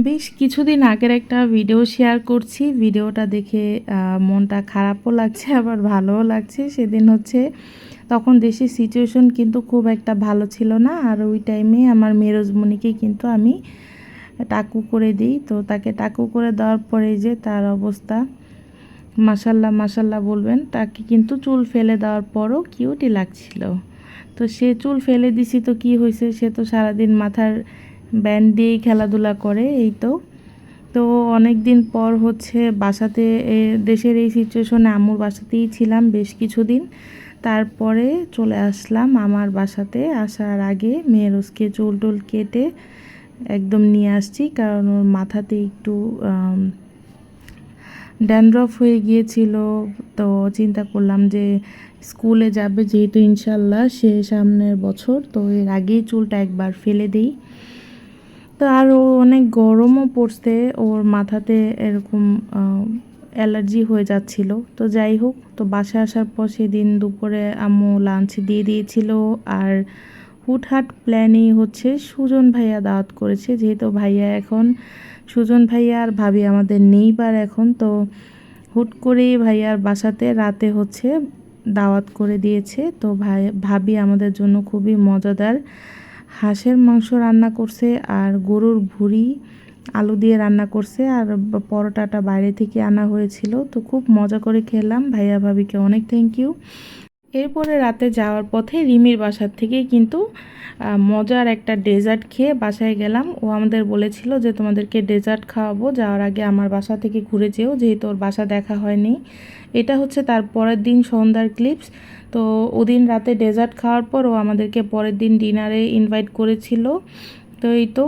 বেশ কিছুদিন আগের একটা ভিডিও শেয়ার করছি। ভিডিওটা দেখে মনটা খারাপও লাগছে, আবার ভালোও লাগছে। সেদিন হচ্ছে, তখন দেশের সিচুয়েশন কিন্তু খুব একটা ভালো ছিল না। আর ওই টাইমে আমার মেরজমণিকে কিন্তু আমি টাকু করে দিই। তো তাকে টাকু করে দেওয়ার পরে যে তার অবস্থা মাসাল্লাহ মাসাল্লাহ বলবেন, তাকে কিন্তু চুল ফেলে দেওয়ার পরও কিউটি লাগছিল। তো সে চুল ফেলে দিছি তো কি হয়েছে সে তো সারাদিন মাথার ব্যান্ড দিয়েই খেলাধুলা করে, এই তো। তো অনেক দিন পর হচ্ছে বাসাতে দেশের এই সিচুয়েশনে আম্মুর বাসাতেই ছিলাম বেশ কিছুদিন। তারপরে চলে আসলাম আমার বাসাতে। আসার আগে মেয়ের মেয়েরোজকে চুল টুল কেটে একদম নিয়ে আসছি, কারণ ওর মাথাতে একটু ড্যান্ড্রফ হয়ে গিয়েছিল। তো চিন্তা করলাম যে স্কুলে যাবে যেহেতু ইনশাল্লাহ, সে সামনের বছর। তো এর আগেই চুলটা একবার ফেলে দিই। তো আর ও অনেক গরমও পড়ছে, ওর মাথাতে এরকম অ্যালার্জি হয়ে যাচ্ছিল। তো যাই হোক, তো বাসায় আসার পর সেদিন দুপুরে আম্মু লাঞ্চ দিয়ে দিয়েছিল আর হুটহাট প্ল্যানেই হচ্ছে সুজন ভাইয়া দাওয়াত করেছে। যেহেতু ভাইয়া এখন, সুজন ভাইয়া আর ভাবি আমাদের নেই নেইবার এখন, তো হুট করেই ভাইয়ার বাসাতে রাতে হচ্ছে দাওয়াত করে দিয়েছে। তো ভাই, ভাবি আমাদের জন্য খুবই মজাদার হাঁসের মাংস রান্না করছে আর গরুর ভুড়ি, আলু দিয়ে রান্না করছে আর পরোটাটা বাইরে থেকে আনা হয়েছিল। তো খুব মজা করে খেলাম। ভাইয়া ভাবিকে অনেক থ্যাংক ইউ এরপরে রাতে যাওয়ার পথে রিমির বাসার থেকেই কিন্তু মজার একটা ডেজার্ট খেয়ে বাসায় গেলাম। ও আমাদের বলেছিল যে, তোমাদেরকে ডেজার্ট খাওয়াবো, যাওয়ার আগে আমার বাসা থেকে ঘুরে যেও, যেহেতু ওর বাসা দেখা হয়নি। এটা হচ্ছে তার পরের দিন সন্ধ্যার ক্লিপস। তো ওদিন রাতে ডেজার্ট খাওয়ার পর ও আমাদেরকে পরের দিন ডিনারে ইনভাইট করেছিল। তো এই তো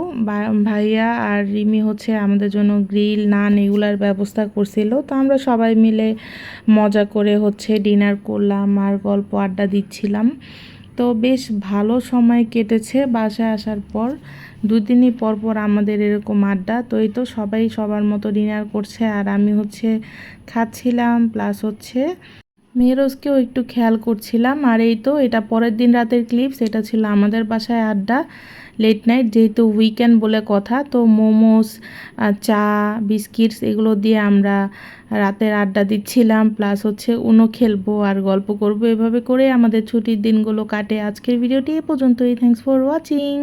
ভাইয়া আর রিমি হচ্ছে আমাদের জন্য গ্রিল, নান এগুলার ব্যবস্থা করছিল। তো আমরা সবাই মিলে মজা করে হচ্ছে ডিনার করলাম আর গল্প আড্ডা দিচ্ছিলাম। তো বেশ ভালো সময় কেটেছে বাসায় আসার পর। দুদিনই পর পর আমাদের এরকম আড্ডা। তো এই তো সবাই সবার মতো ডিনার করছে আর আমি হচ্ছে খাচ্ছিলাম, প্লাস হচ্ছে মেয়েরোজকেও একটু খেয়াল করছিলাম, আর এই তো এটা পরের দিন রাতের ক্লিপস এটা ছিল আমাদের বাসায় আড্ডা লেট নাইট যেহেতু উইকেন্ড বলে কথা, তো মোমোস চা, বিস্কিটস এগুলো দিয়ে আমরা রাতের আড্ডা দিচ্ছিলাম প্লাস হচ্ছে উনো খেলব আর গল্প করব, এভাবে করে আমাদের ছুটির দিনগুলো কাটে। আজকের ভিডিওটি এ পর্যন্তই থ্যাংকস ফর ওয়াচিং